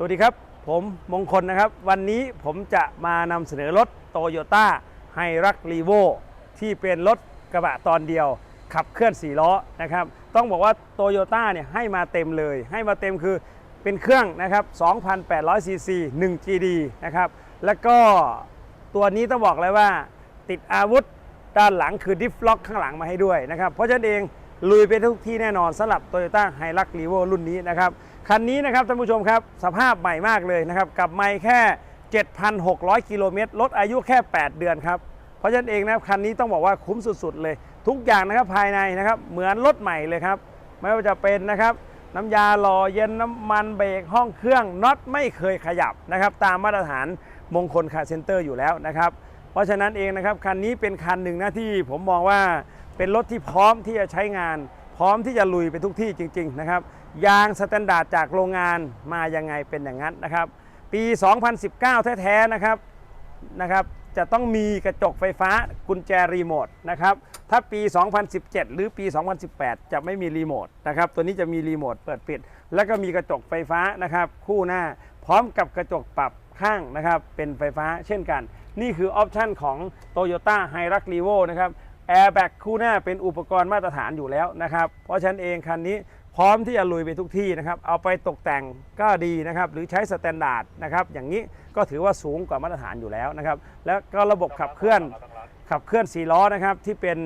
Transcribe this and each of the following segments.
สวัสดีครับ ผมมงคลนะครับ วันนี้ผมจะมานำเสนอรถโตโยต้าไฮรักรีโวที่เป็นรถกระบะตอนเดียว ขับเคลื่อน 4 ล้อนะครับ ต้องบอกว่าโตโยต้าเนี่ยให้มาเต็มเลย ให้มาเต็มคือเป็นเครื่องนะครับ2,800 ซีซี 1 GD นะครับ แล้วก็ตัวนี้ต้องบอกเลยว่า ติดอาวุธด้านหลังคือดิฟล็อกข้างหลังมาให้ด้วยนะครับ เพราะฉะนั้นเอง ลุยไปทุกที่แน่นอนสำหรับ Toyota h i l u x r e v o รุ่นนี้นะครับ คันนี้นะครับท่านผู้ชมครับ สภาพใหม่มากเลยนะครับ กับไม่แค่ 7,600 กิโลเมตรลดอายุแค่ 8 เดือนครับ เพราะฉะนั้นเองนะครับคันนี้ต้องบอกว่าคุ้มสุดๆเลย ทุกอย่างนะครับภายในนะครับ เหมือนรถใหม่เลยครับ ไม่ว่าจะเป็นนะครับน้ำยาหล่อเย็นน้ำมันเบรกห้องเครื่องน็อตไม่เคยขยับนะครับ ตามมาตรฐานมงคลคาร์เซ็นเตอร์อยู่แล้วนะครับ เพราะฉะนั้นเองนะครับคันนี้เป็นคันหนึ่งนะที่ผมมองว่า เป็นรถที่พร้อมที่จะใช้งาน พร้อมที่จะลุยไปทุกที่จริง ๆ นะครับ ยางสแตนดาร์ดจากโรงงานมายังไงเป็นอย่างนั้นนะครับ ปี 2019 แท้ๆนะครับนะครับ จะต้องมีกระจกไฟฟ้ากุญแจรีโมทนะครับ ถ้าปี 2017 หรือปี 2018 จะไม่มีรีโมทนะครับ ตัวนี้จะมีรีโมทเปิดปิด แล้วก็มีกระจกไฟฟ้านะครับ คู่หน้าพร้อมกับกระจกปรับข้างนะครับ เป็นไฟฟ้าเช่นกัน นี่คือออปชันของ Toyota h i l u x r e v o นะครับ แอร์แบ็กคู่หน้าเป็นอุปกรณ์มาตรฐานอยู่แล้วนะครับ เพราะฉะนั้นเองคันนี้พร้อมที่จะลุยไปทุกที่นะครับ เอาไปตกแต่งก็ดีนะครับ หรือใช้สแตนดาร์ดนะครับ อย่างนี้ก็ถือว่าสูงกว่ามาตรฐานอยู่แล้วนะครับ แล้วก็ระบบขับเคลื่อนขับเคลื่อน4ล้อนะครับที่เป็น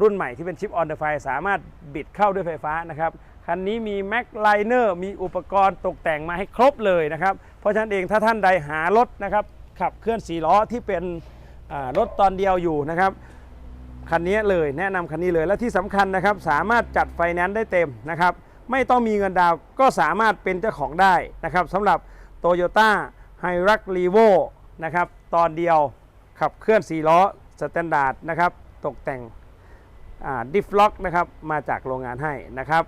รุ่นใหม่ที่เป็นชิปออนเดอร์ไฟสามารถบิดเข้าด้วยไฟฟ้านะครับ คันนี้มีแม็กไลเนอร์มีอุปกรณ์ตกแต่งมาให้ครบเลยนะครับ เพราะฉะนั้นเองถ้าท่านใดหารถนะครับขับเคลื่อน4ล้อที่เป็นรถตอนเดียวอยู่นะครับ คันนี้เลยแนะนำคันนี้เลยและที่สำคัญนะครับ สามารถจัดไฟแนนซ์ได้เต็มนะครับ ไม่ต้องมีเงินดาวก็สามารถเป็นเจ้าของได้นะครับสำหรับ Toyota h i l u x r e v o นะครับตอนเดียวขับเคลื่อน 4 ล้อสแตนดาร์ดนะครับ ตกแต่งดิฟล็อกนะครับ มาจากโรงงานให้นะครับ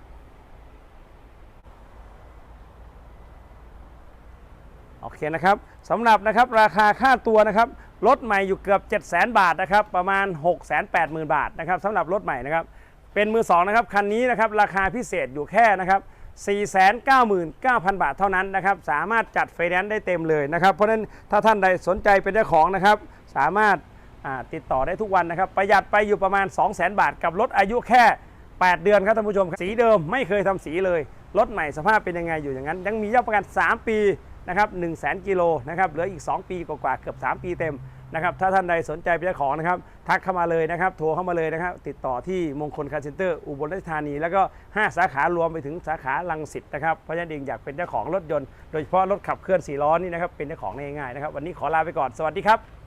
โอเคนะครับสำหรับนะครับราคาค่าตัวนะครับรถใหม่อยู่เกือบ 7 0 0 0 0 0 บาทนะครับประมาณ 6 8 0 0 0 0 บาทนะครับสำหรับรถใหม่นะครับเป็นมือ2นะครับคันนี้นะครับราคาพิเศษอยู่แค่นะครับ499,000 บาทเท่านั้นนะครับสามารถจัดไฟแนนซ์ได้เต็มเลยนะครับเพราะฉะนั้นถ้าท่านใดสนใจเป็นเจ้าของนะครับสามารถติดต่อได้ทุกวันนะครับประหยัดไปอยู่ประมาณ 200,000 บาท กับรถอายุแค่ 8 เดือนครับท่านผู้ชมสีเดิมไม่เคยทำสีเลยรถใหม่สภาพเป็นยังไงอยู่อย่างนั้น ยังมียอดประกัน 3 ปี นะครับ1 0 0 0 0 0กิโลนะครับเหลืออีก 2 ปีกว่าเกือบ 3 ปีเต็มนะครับถ้าท่านใดสนใจเป็นเจ้าของนะครับทักเข้ามาเลยนะครับโทรเข้ามาเลยนะครับติดต่อที่มงคลคาร์เซ็นเตอร์อุบลราชธานี แล้วก็ 5 สาขารวมไปถึงสาขาลังสิตนะครับเพราะฉะนั้นเองอยากเป็นเจ้าของรถยนต์โดยเฉพาะรถขับเคลื่อน4ล้อนี่นะครับเป็นเจ้าของได้ง่ายๆนะครับวันนี้ขอลาไปก่อนสวัสดีครับ